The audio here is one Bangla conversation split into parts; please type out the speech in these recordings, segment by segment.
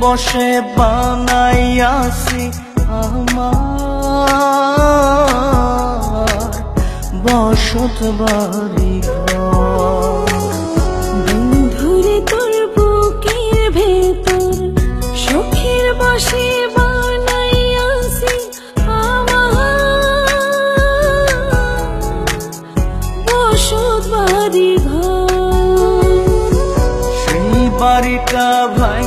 বসে বানাইয়াছি আমার বসত বাড়ি বন্ধুরে তোর বুকের ভেতর সুখের বসে বানাইয়াছি আমার বসত বাড়ি ঘর। সেই বাড়িটা ওই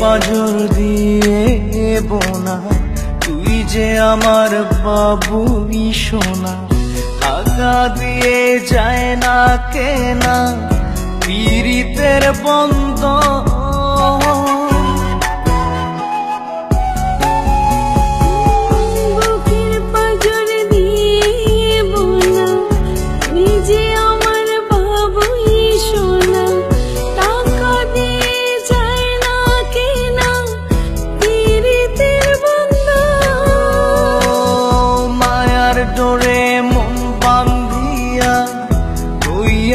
পাজর দিয়ে বোনা তুই যে আমার বাবুই সোনা। আগা দিয়ে যায় না কেনা। পীড়িতের বন্ধ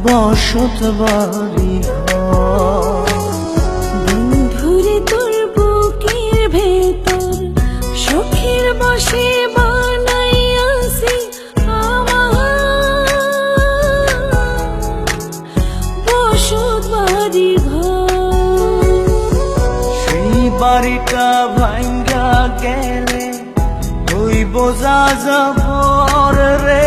বসত বাড়ি। বন্ধুরে তোর বুকের ভেতর সুখের বসে বানাইয়াছি আমার বসত বাড়ি ঘর সেই বাড়িটা ভাঙ্গা গেলে ওই বোঝা যাবর রে